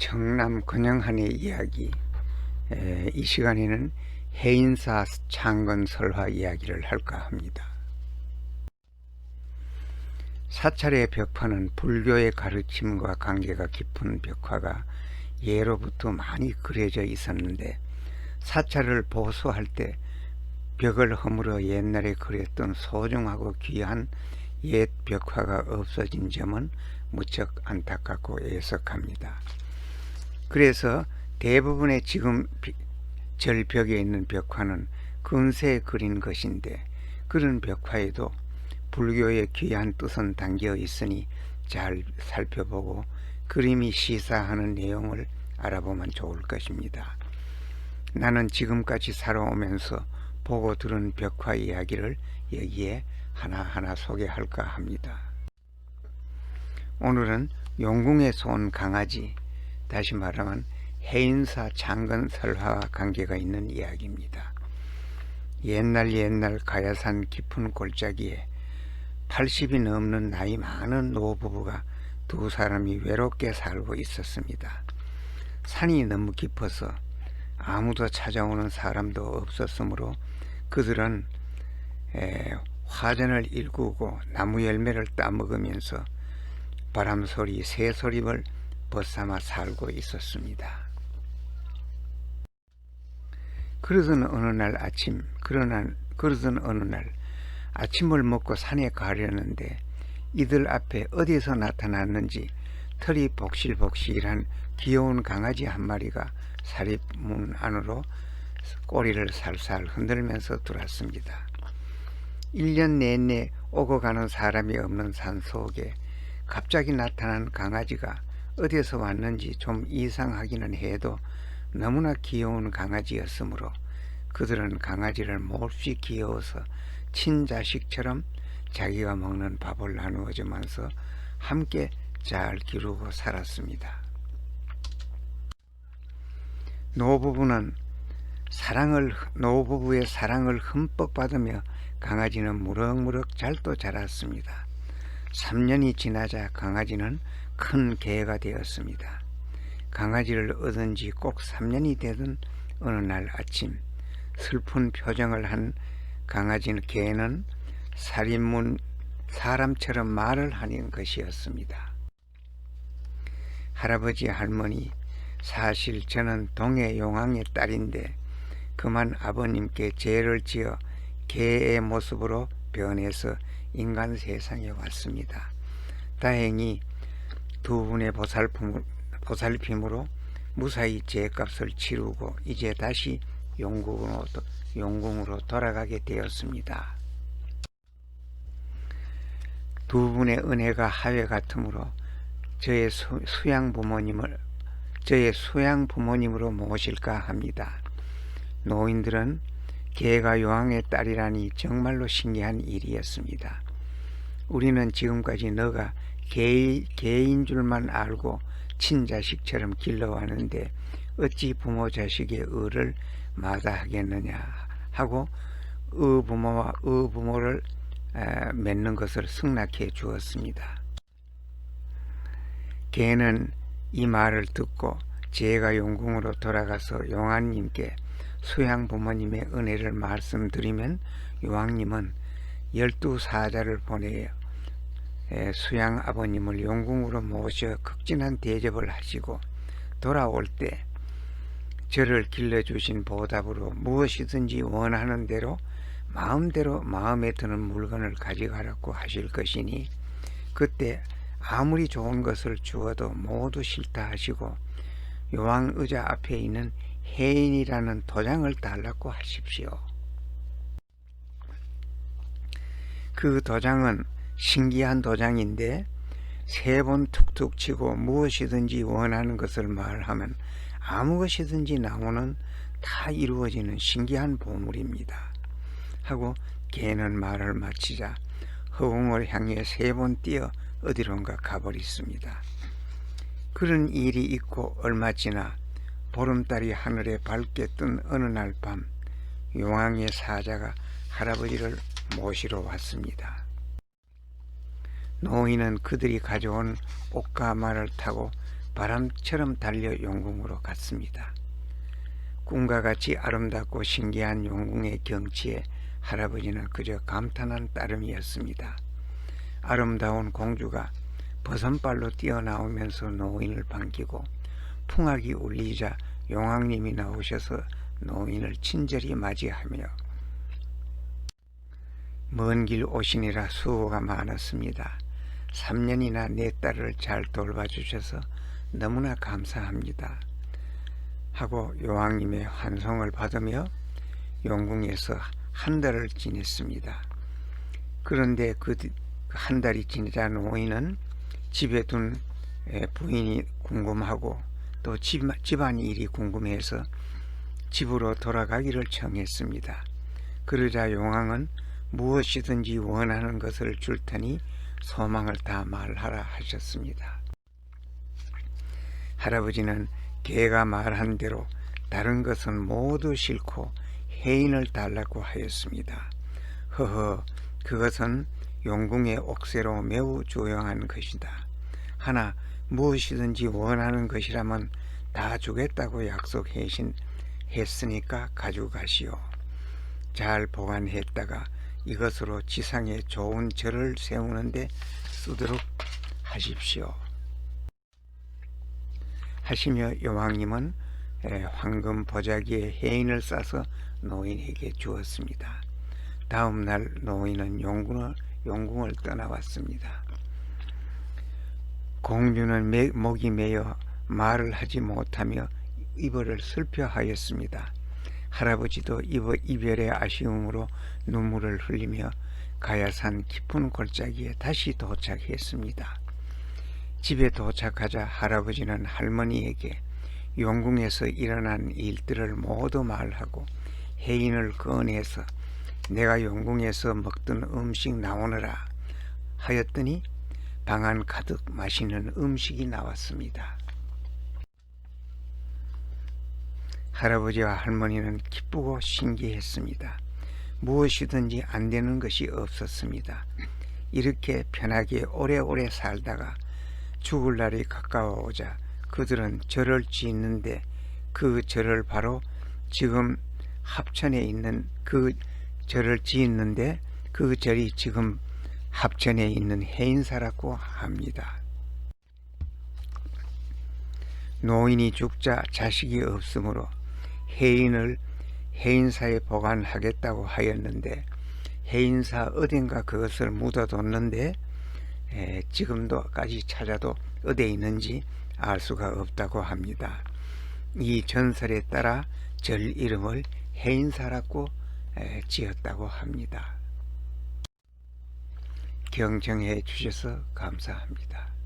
청남 근영한의 이야기 에, 이 시간에는 해인사 창건 설화 이야기를 할까 합니다. 사찰의 벽화는 불교의 가르침과 관계가 깊은 벽화가 예로부터 많이 그려져 있었는데 사찰을 보수할 때 벽을 허물어 옛날에 그렸던 소중하고 귀한 옛 벽화가 없어진 점은 무척 안타깝고 애석합니다. 그래서 대부분의 지금 비- 절벽에 있는 벽화는 근세에 그린 것인데 그런 벽화에도 불교의 귀한 뜻은 담겨 있으니 잘 살펴보고 그림이 시사하는 내용을 알아보면 좋을 것입니다. 나는 지금까지 살아오면서 보고 들은 벽화 이야기를 여기에 하나하나 소개할까 합니다. 오늘은 용궁에서 온 강아지, 다시 말하면 해인사 장건 설화와 관계가 있는 이야기입니다. 옛날 옛날 가야산 깊은 골짜기에 80이 넘는 나이 많은 노부부가 두 사람이 외롭게 살고 있었습니다. 산이 너무 깊어서 아무도 찾아오는 사람도 없었으므로 그들은 에, 화전을 일구고 나무 열매를 따먹으면서 바람 소리, 새 소리를 벗삼아 살고 있었습니다. 그러던 어느 날 아침, 그러나 그러던 어느 날 아침을 먹고 산에 가려는데 이들 앞에 어디서 나타났는지 털이 복실복실한 귀여운 강아지 한 마리가 사립문 안으로 꼬리를 살살 흔들면서 들어왔습니다. 1년 내내 오고 가는 사람이 없는 산 속에 갑자기 나타난 강아지가 어디서 왔는지 좀 이상하기는 해도 너무나 귀여운 강아지였으므로 그들은 강아지를 몹시 귀여워서 친자식처럼 자기가 먹는 밥을 나누어 주면서 함께 잘 기르고 살았습니다. 노부부는 사랑을 노부부의 사랑을 흠뻑 받으며 강아지는 무럭무럭 잘도 자랐습니다. 3년이 지나자 강아지는 큰 개가 되었습니다. 강아지를 얻은 지 꼭 3년이 되던 어느 날 아침 슬픈 표정을 한 강아지는 개는 살인문 사람처럼 말을 하는 것이었습니다. 할아버지 할머니 사실 저는 동해 용왕의 딸인데 그만 아버님께 죄를 지어 개의 모습으로 변해서 인간 세상에 왔습니다. 다행히 두 분의 보살핌, 보살핌으로 무사히 죄값을 치르고 이제 다시 용궁으로, 용궁으로 돌아가게 되었습니다. 두 분의 은혜가 하회 같으므로 저의 수, 수양 부모님을 저의 수양 부모님으로 모실까 합니다. 노인들은 개가 요왕의 딸이라니 정말로 신기한 일이었습니다. 우리는 지금까지 너가 개, 개인 줄만 알고 친자식처럼 길러왔는데 어찌 부모 자식의 의를 마다하겠느냐 하고 의부모와 의부모를 에, 맺는 것을 승낙해 주었습니다. 개는 이 말을 듣고 제가 용궁으로 돌아가서 용왕님께 수양 부모님의 은혜를 말씀드리면 용왕님은 열두 사자를 보내어 에, 수양 아버님을 용궁으로 모셔 극진한 대접을 하시고 돌아올 때 저를 길러주신 보답으로 무엇이든지 원하는 대로 마음대로 마음에 드는 물건을 가져가라고 하실 것이니 그때 아무리 좋은 것을 주어도 모두 싫다 하시고 요왕 의자 앞에 있는 해인이라는 도장을 달라고 하십시오. 그 도장은 신기한 도장인데 세 번 툭툭 치고 무엇이든지 원하는 것을 말하면 아무 것이든지 나오는 다 이루어지는 신기한 보물입니다. 하고 개는 말을 마치자 허공을 향해 세 번 뛰어 어디론가 가버렸습니다. 그런 일이 있고 얼마 지나 보름달이 하늘에 밝게 뜬 어느 날 밤 용왕의 사자가 할아버지를 모시러 왔습니다. 노인은 그들이 가져온 옷과 말을 타고 바람처럼 달려 용궁으로 갔습니다. 꿈과 같이 아름답고 신기한 용궁의 경치에 할아버지는 그저 감탄한 따름이었습니다. 아름다운 공주가 버선발로 뛰어나오면서 노인을 반기고 풍악이 울리자 용왕님이 나오셔서 노인을 친절히 맞이하며 먼 길 오시니라 수고가 많았습니다. 3년이나 내 딸을 잘 돌봐주셔서 너무나 감사합니다. 하고 여왕님의 환송을 받으며 용궁에서 한 달을 지냈습니다. 그런데 그 한 달이 지나자 노인은 집에 둔 에, 부인이 궁금하고 또 집, 집안 일이 궁금해서 집으로 돌아가기를 청했습니다. 그러자 용왕은 무엇이든지 원하는 것을 줄 테니 소망을 다 말하라 하셨습니다. 할아버지는 개가 말한 대로 다른 것은 모두 싫고 해인을 달라고 하였습니다. 허허, 그것은 용궁의 옥새로 매우 조용한 것이다. 하나 무엇이든지 원하는 것이라면 다 주겠다고 약속하신 했으니까 가져가시오. 잘 보관했다가 이것으로 지상에 좋은 절을 세우는데 쓰도록 하십시오. 하시며 여왕님은 에, 황금 보자기에 해인을 싸서 노인에게 주었습니다. 다음 날 노인은 용궁을, 용궁을 떠나왔습니다. 공주는 매, 목이 메어 말을 하지 못하며 이별을 슬퍼하였습니다. 할아버지도 이별, 이별의 아쉬움으로 눈물을 흘리며 가야산 깊은 골짜기에 다시 도착했습니다. 집에 도착하자 할아버지는 할머니에게 용궁에서 일어난 일들을 모두 말하고 해인을 꺼내서 내가 용궁에서 먹던 음식 나오너라 하였더니 방 안 가득 맛있는 음식이 나왔습니다. 할아버지와 할머니는 기쁘고 신기했습니다. 무엇이든지 안 되는 것이 없었습니다. 이렇게 편하게 오래오래 살다가 죽을 날이 가까워오자 그들은 절을 짓는데 그 절을 바로 지금 합천에 있는 그 절을 짓는데 그 절이 지금 합천에 있는 해인사라고 합니다. 노인이 죽자 자식이 없으므로 해인을 해인사에 보관하겠다고 하였는데 해인사 어딘가 그것을 묻어뒀는데 에, 지금도까지 찾아도 어디에 있는지 알 수가 없다고 합니다. 이 전설에 따라 절 이름을 해인사라고 에, 지었다고 합니다. 경청해 주셔서 감사합니다.